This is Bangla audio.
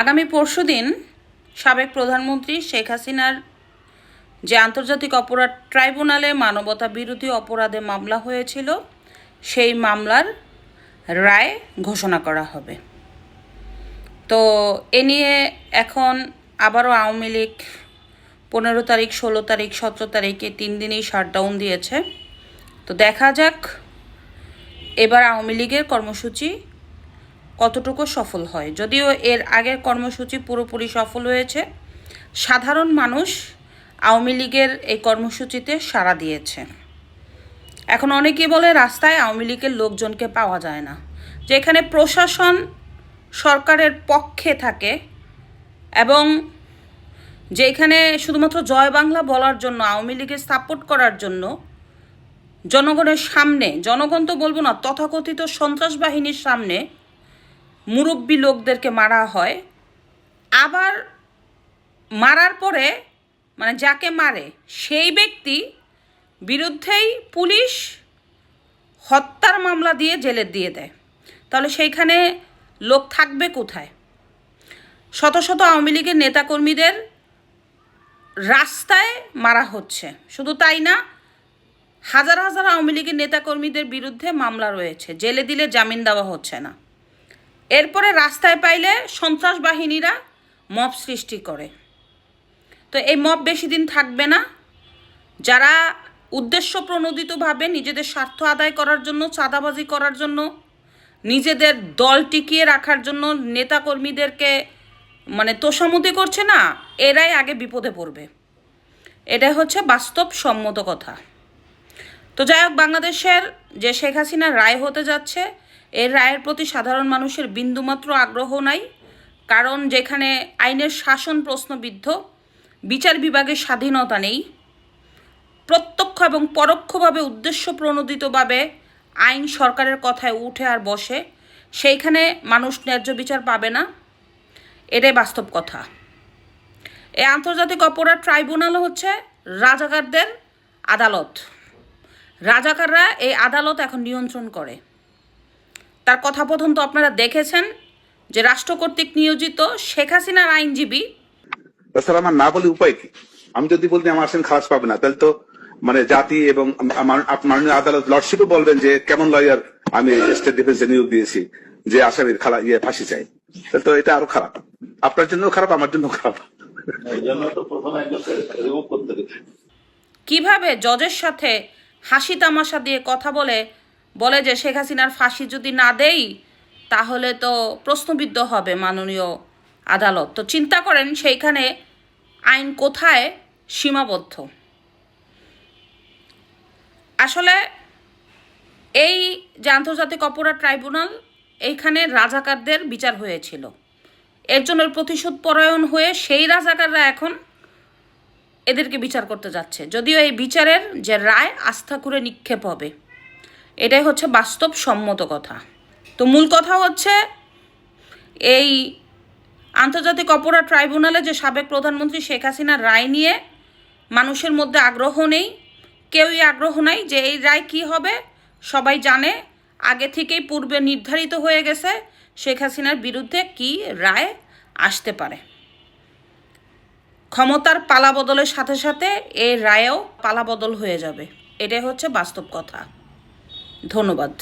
আগামী পরশুদিন সাবেক প্রধানমন্ত্রী শেখ হাসিনার যে আন্তর্জাতিক অপরাধ ট্রাইব্যুনালে মানবতা বিরোধী অপরাধে মামলা হয়েছিল, সেই মামলার রায় ঘোষণা করা হবে। তো এ নিয়ে এখন আবারও আওয়ামী লীগ পনেরো তারিখ, ষোলো তারিখ, সতেরো তারিখে তিন দিনেই শাটডাউন দিয়েছে। তো দেখা যাক, এবার আওয়ামী লীগের কর্মসূচি কতটুকু সফল হয়। যদিও এর আগের কর্মসূচি পুরোপুরি সফল হয়েছে, সাধারণ মানুষ আওয়ামী লীগের এই কর্মসূচিতে সাড়া দিয়েছে। এখন অনেকেই বলে রাস্তায় আওয়ামী লীগের লোকজনকে পাওয়া যায় না, যেখানে প্রশাসন সরকারের পক্ষে থাকে এবং যেখানে শুধুমাত্র জয় বাংলা বলার জন্য, আওয়ামী লীগের সাপোর্ট করার জন্য জনগণের সামনে, জনগণ তো বলব না, তথাকথিত সন্ত্রাস বাহিনীর সামনে মুরব্বী লোকদেরকে মারা হয়। আবার মারার পরে মানে যাকে মারে, সেই ব্যক্তি বিরুদ্ধেই পুলিশ হত্যার মামলা দিয়ে জেলে দিয়ে দেয়। তাহলে সেইখানে লোক থাকবে কোথায়? শত শত আওয়ামী লীগের নেতাকর্মীদের রাস্তায় মারা হচ্ছে। শুধু তাই না, হাজার হাজার আওয়ামী লীগের নেতাকর্মীদের বিরুদ্ধে মামলা রয়েছে। জেলে দিলে জামিন দেওয়া হচ্ছে না। এরপরে রাস্তায় পাইলে সন্ত্রাস বাহিনীরা মব সৃষ্টি করে। তো এই মব বেশি দিন থাকবে না। যারা উদ্দেশ্য প্রণোদিতভাবে নিজেদের স্বার্থ আদায় করার জন্য, চাঁদাবাজি করার জন্য, নিজেদের দল টিকিয়ে রাখার জন্য নেতাকর্মীদেরকে মানে তোষামতি করছে না, এরাই আগে বিপদে পড়বে। এটাই হচ্ছে বাস্তব সম্মত কথা। তো যাই হোক, বাংলাদেশের যে শেখ হাসিনা রায় হতে যাচ্ছে এর রায়ের প্রতি সাধারণ মানুষের বিন্দুমাত্র আগ্রহ নাই, কারণ যেখানে আইনের শাসন প্রশ্নবিদ্ধ, বিচার বিভাগের স্বাধীনতা নেই। প্রত্যক্ষ এবং পরোক্ষভাবে উদ্দেশ্য প্রণোদিতভাবে আইন সরকারের কথায় উঠে আর বসে, সেইখানে মানুষ ন্যায্য বিচার পাবে না, এটাই বাস্তব কথা। এই আন্তর্জাতিক অপরাধ ট্রাইব্যুনাল হচ্ছে রাজাকারদের আদালত। রাজাকাররা এই আদালত এখন নিয়ন্ত্রণ করে। তার কথাপথন তো আপনারা দেখেছেন যে রাষ্ট্র কর্তৃক নিয়োজিত শেখ হাসিনার আইনজীবী। তাছাড়া আমার না বলে উপায় কি? আমি যদি বলতে আমার আসামি খালাস পাবে না তাহলে তো মানে জাতি এবং আমার- মাননীয় আদালত লর্ডশিপও বলবেন যে কেমন লয়ার আমি স্টেট ডিফেন্সে নিয়োগ দিয়েছি যে আসামির খালা ইয়ে ফাঁসি চাই। তাহলে তো এটা আরও খারাপ। আপনার জন্য খারাপ আমার জন্য খারাপ কীভাবে জজের সাথে হাসি তামাশা দিয়ে কথা বলে বলে যে শেখ হাসিনার ফাঁসি যদি না দেই, তাহলে তো প্রশ্নবিদ্ধ হবে মাননীয় আদালত। তো চিন্তা করেন সেইখানে আইন কোথায় সীমাবদ্ধ? আসলে এই যে আন্তর্জাতিক অপরাধ ট্রাইব্যুনাল, এইখানে রাজাকারদের বিচার হয়েছিল। এর জন্য প্রতিশোধ পরায়ণ হয়ে সেই রাজাকাররা এখন এদেরকে বিচার করতে যাচ্ছে। যদিও এই বিচারের যে রায় আস্থা করে নিক্ষেপ হবে। এটাই হচ্ছে বাস্তব সম্মত কথা। তো মূল কথা হচ্ছে এই আন্তর্জাতিক অপরাধ ট্রাইব্যুনালে যে সাবেক প্রধানমন্ত্রী শেখ হাসিনার রায় নিয়ে মানুষের মধ্যে আগ্রহ নেই, কেউই আগ্রহ নাই যে এই রায় কি হবে, সবাই জানে, আগে থেকেই পূর্বে নির্ধারিত হয়ে গেছে শেখ হাসিনার বিরুদ্ধে কি রায় আসতে পারে। ক্ষমতার পালা বদলের সাথে সাথে এই রায়েও পালা বদল হয়ে যাবে। এটাই হচ্ছে বাস্তব কথা। ধন্যবাদ।